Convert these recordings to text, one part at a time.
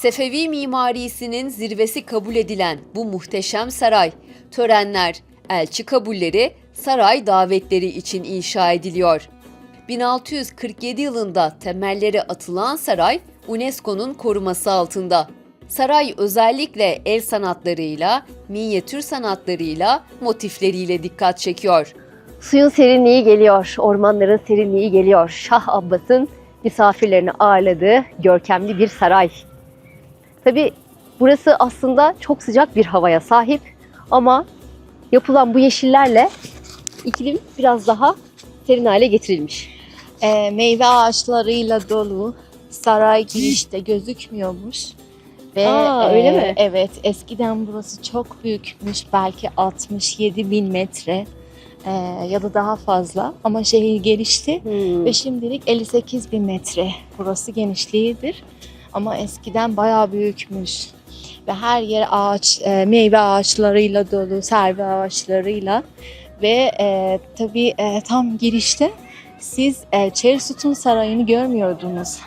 Sefevi mimarisinin zirvesi kabul edilen bu muhteşem saray, törenler, elçi kabulleri, saray davetleri için inşa ediliyor. 1647 yılında temelleri atılan saray UNESCO'nun koruması altında. Saray özellikle el sanatlarıyla, minyatür sanatlarıyla, motifleriyle dikkat çekiyor. Suyun serinliği geliyor, ormanların serinliği geliyor. Şah Abbas'ın misafirlerini ağırladığı görkemli bir saray. Tabi burası aslında çok sıcak bir havaya sahip ama yapılan bu yeşillerle iklim biraz daha serin hale getirilmiş. e, meyve ağaçlarıyla dolu. Saray girişte gözükmüyormuş. Ve Aa, öyle mi? Evet, eskiden burası çok büyükmüş. Belki 67 bin metre e, ya da daha fazla. Ama şehir gelişti Hmm. ve şimdilik 58 bin metre. Burası genişliğidir. Ama eskiden bayağı büyükmüş. Ve her yer ağaç, e, meyve ağaçlarıyla dolu, serve ağaçlarıyla. Ve e, tabii e, tam girişte siz e, Çeri Sütun Sarayı'nı görmüyordunuz.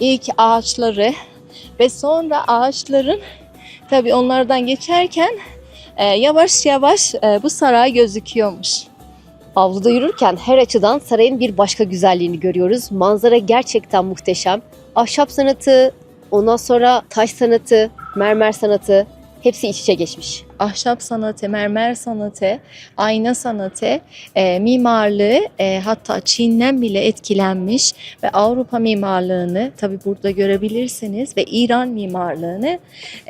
İlk ağaçları ve sonra ağaçların tabii onlardan geçerken e, yavaş yavaş e, bu saray gözüküyormuş. Avluda yürürken her açıdan sarayın bir başka güzelliğini görüyoruz. Manzara gerçekten muhteşem. Ahşap sanatı, ondan sonra taş sanatı, mermer sanatı hepsi iç içe geçmiş. Ahşap sanatı, mermer sanatı, ayna sanatı, e, mimarlığı e, hatta Çin'den bile etkilenmiş ve Avrupa mimarlığını tabi burada görebilirsiniz ve İran mimarlığını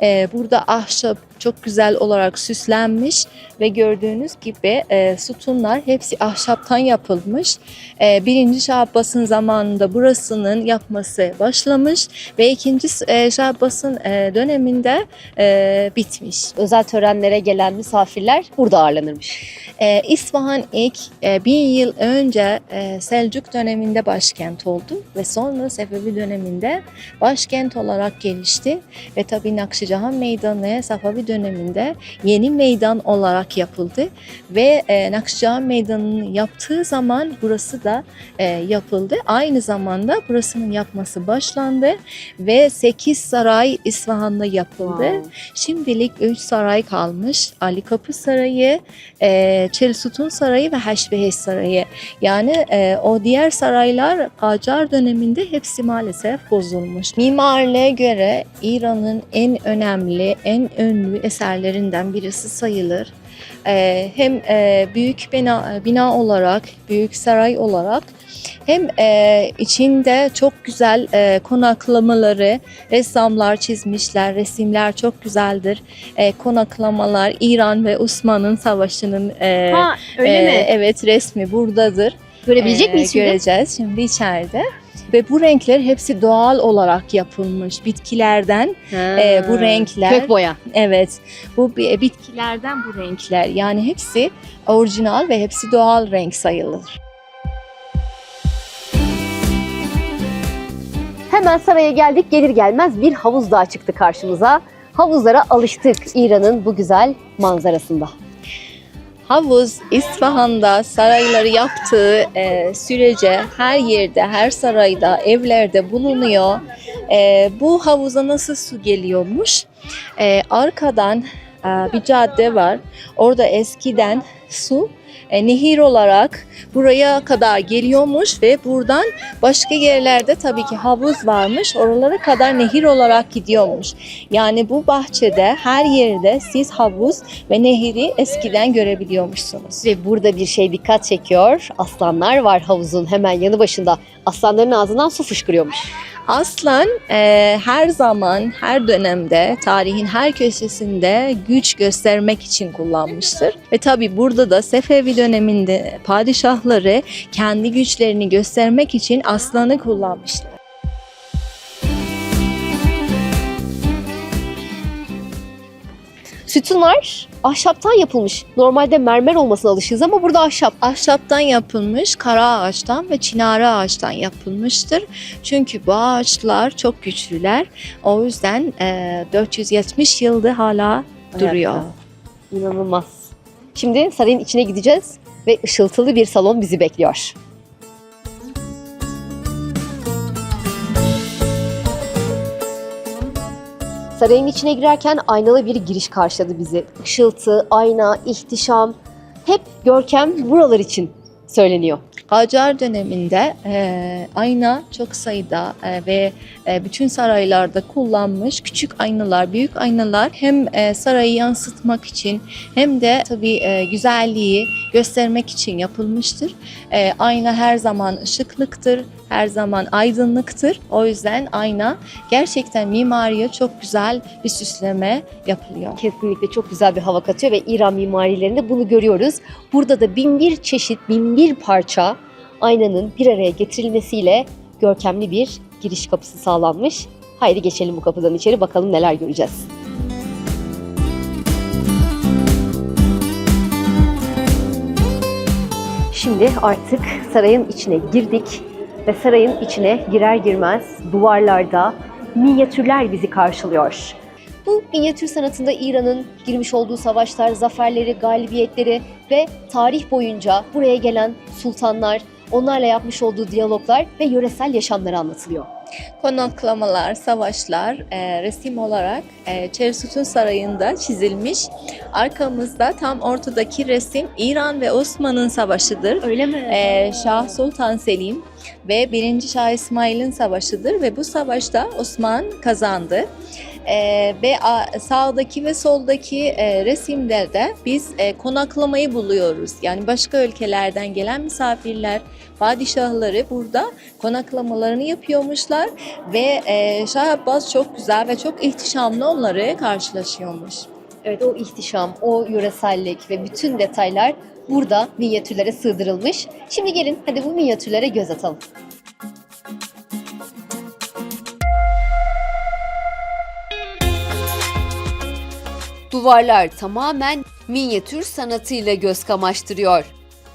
e, burada ahşap çok güzel olarak süslenmiş ve gördüğünüz gibi e, sütunlar hepsi ahşaptan yapılmış. E, birinci Şah Abbas'ın zamanında burasının yapması başlamış ve ikinci e, Şah Abbas'ın e, döneminde e, bitmiş. Özel törenlere gelen misafirler burada ağırlanırmış. Ee, İsfahan ilk e, bin yıl önce e, Selçuk döneminde başkent oldu ve sonra Sefevi döneminde başkent olarak gelişti ve tabii Nakşicahan Meydanı Safavi döneminde yeni meydan olarak yapıldı ve e, Nakşicahan Meydanı'nı yaptığı zaman burası da e, yapıldı. Aynı zamanda burasının yapması başlandı ve 8 saray İsfahan'da yapıldı. Şimdilik 3 saray kalmış. Ali Kapı Sarayı, e, Çel Sütun Sarayı ve Haşbeheş Sarayı. Yani e, o diğer saraylar Kacar döneminde hepsi maalesef bozulmuş. Mimarlığa göre İran'ın en önemli, en ünlü eserlerinden birisi sayılır. E, hem e, büyük bina, bina olarak, büyük saray olarak hem e, içinde çok güzel e, konaklamaları, ressamlar çizmişler, resimler çok güzeldir. E, konaklamalar İran ve Osman'ın savaşının e, Ha öyle e, mi? Evet resmi buradadır. Görebilecek E, miyiz şimdi? Göreceğiz şimdi içeride. Ve bu renkler hepsi doğal olarak yapılmış bitkilerden. e, bu renkler- Kök boya. Evet bu bi- bitkilerden bu renkler yani hepsi orijinal ve hepsi doğal renk sayılır. Hemen saraya geldik gelir gelmez bir havuz daha çıktı karşımıza. Havuzlara alıştık İran'ın bu güzel manzarasında. Havuz İsfahan'da sarayları yaptığı e, sürece her yerde, her sarayda, evlerde bulunuyor. E, bu havuza nasıl su geliyormuş? E, arkadan e, bir cadde var. Orada eskiden su e, nehir olarak buraya kadar geliyormuş ve buradan başka yerlerde tabii ki havuz varmış. Oralara kadar nehir olarak gidiyormuş. Yani bu bahçede her yerde siz havuz ve nehri eskiden görebiliyormuşsunuz. Ve burada bir şey dikkat çekiyor. Aslanlar var havuzun hemen yanı başında. Aslanların ağzından su fışkırıyormuş. Aslan e, her zaman, her dönemde, tarihin her köşesinde güç göstermek için kullanmıştır. Ve tabi burada da Sefevi döneminde padişahları kendi güçlerini göstermek için aslanı kullanmışlar. Sütunlar ahşaptan yapılmış. Normalde mermer olmasına alışığız ama burada ahşap. Ahşaptan yapılmış, kara ağaçtan ve çinare ağaçtan yapılmıştır. Çünkü bu ağaçlar çok güçlüler. O yüzden e, 470 yıldır hala duruyor. Ayakta. İnanılmaz. Şimdi sarayın içine gideceğiz ve ışıltılı bir salon bizi bekliyor. Sarayın içine girerken aynalı bir giriş karşıladı bizi. Işıltı, ayna, ihtişam hep görkem buralar için söyleniyor. Kacar döneminde e, ayna çok sayıda e, ve e, bütün saraylarda kullanmış küçük aynalar, büyük aynalar hem e, sarayı yansıtmak için hem de tabii e, güzelliği göstermek için yapılmıştır. E, ayna her zaman ışıklıktır, her zaman aydınlıktır. O yüzden ayna gerçekten mimariye çok güzel bir süsleme yapılıyor. Kesinlikle çok güzel bir hava katıyor ve İran mimarilerinde bunu görüyoruz. Burada da bin bir çeşit, bin bir parça aynanın bir araya getirilmesiyle görkemli bir giriş kapısı sağlanmış. Haydi geçelim bu kapıdan içeri bakalım neler göreceğiz. Şimdi artık sarayın içine girdik ve sarayın içine girer girmez duvarlarda minyatürler bizi karşılıyor. Bu minyatür sanatında İran'ın girmiş olduğu savaşlar, zaferleri, galibiyetleri ve tarih boyunca buraya gelen sultanlar, onlarla yapmış olduğu diyaloglar ve yöresel yaşamları anlatılıyor. Konaklamalar, savaşlar e, resim olarak e, Çersutun Sarayı'nda çizilmiş. Arkamızda tam ortadaki resim İran ve Osman'ın savaşıdır. Öyle mi? E, Şah Sultan Selim ve 1. Şah İsmail'in savaşıdır ve bu savaşta Osman kazandı. E, ve sağdaki ve soldaki e, resimlerde biz e, konaklamayı buluyoruz. Yani başka ülkelerden gelen misafirler, padişahları burada konaklamalarını yapıyormuşlar ve e, Şah Abbas çok güzel ve çok ihtişamlı onları karşılaşıyormuş. Evet o ihtişam, o yöresellik ve bütün detaylar burada minyatürlere sığdırılmış. Şimdi gelin hadi bu minyatürlere göz atalım. Duvarlar tamamen minyatür sanatıyla göz kamaştırıyor.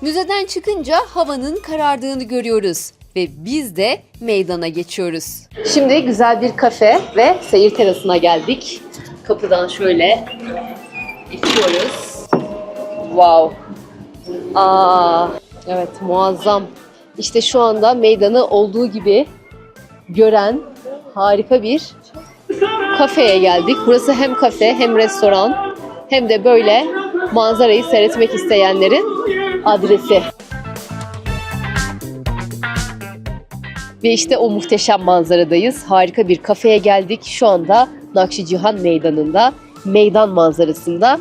Müzeden çıkınca havanın karardığını görüyoruz ve biz de meydana geçiyoruz. Şimdi güzel bir kafe ve seyir terasına geldik. Kapıdan şöyle geçiyoruz. Wow. Aa, evet muazzam. İşte şu anda meydanı olduğu gibi gören harika bir kafeye geldik. Burası hem kafe hem restoran hem de böyle manzarayı seyretmek isteyenlerin adresi. Ve işte o muhteşem manzaradayız. Harika bir kafeye geldik. Şu anda Nakşicihan Meydanı'nda, meydan manzarasında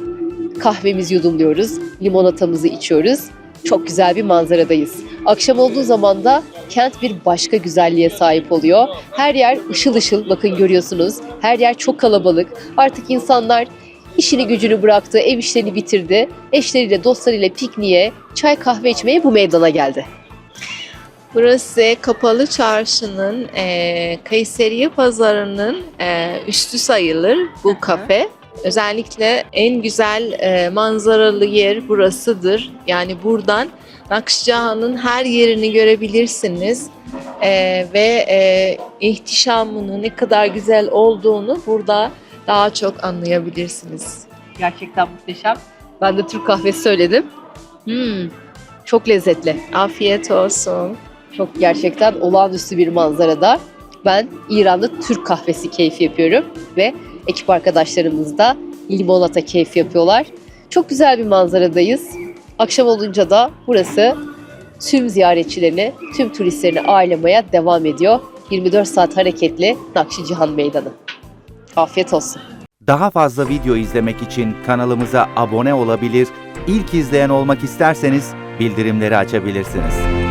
kahvemizi yudumluyoruz, limonatamızı içiyoruz. Çok güzel bir manzaradayız. Akşam olduğu zaman da kent bir başka güzelliğe sahip oluyor. Her yer ışıl ışıl, bakın görüyorsunuz. Her yer çok kalabalık. Artık insanlar işini gücünü bıraktı, ev işlerini bitirdi. Eşleriyle, dostlarıyla pikniğe, çay kahve içmeye bu meydana geldi. Burası Kapalı Çarşı'nın e, Kayseriye Pazarı'nın e, üstü sayılır bu kafe. Özellikle en güzel e, manzaralı yer burasıdır. Yani buradan Nakşicahan'ın her yerini görebilirsiniz. E, ve e, ihtişamının ne kadar güzel olduğunu burada daha çok anlayabilirsiniz. Gerçekten muhteşem. Ben de Türk kahvesi söyledim. Hmm, çok lezzetli. Afiyet olsun. Çok gerçekten olağanüstü bir manzarada. Ben İran'da Türk kahvesi keyfi yapıyorum ve ekip arkadaşlarımız da limonata keyfi yapıyorlar. Çok güzel bir manzaradayız. Akşam olunca da burası tüm ziyaretçilerini, tüm turistlerini ağırlamaya devam ediyor. 24 saat hareketli Nakşicihan Meydanı. Afiyet olsun. Daha fazla video izlemek için kanalımıza abone olabilir, ilk izleyen olmak isterseniz bildirimleri açabilirsiniz.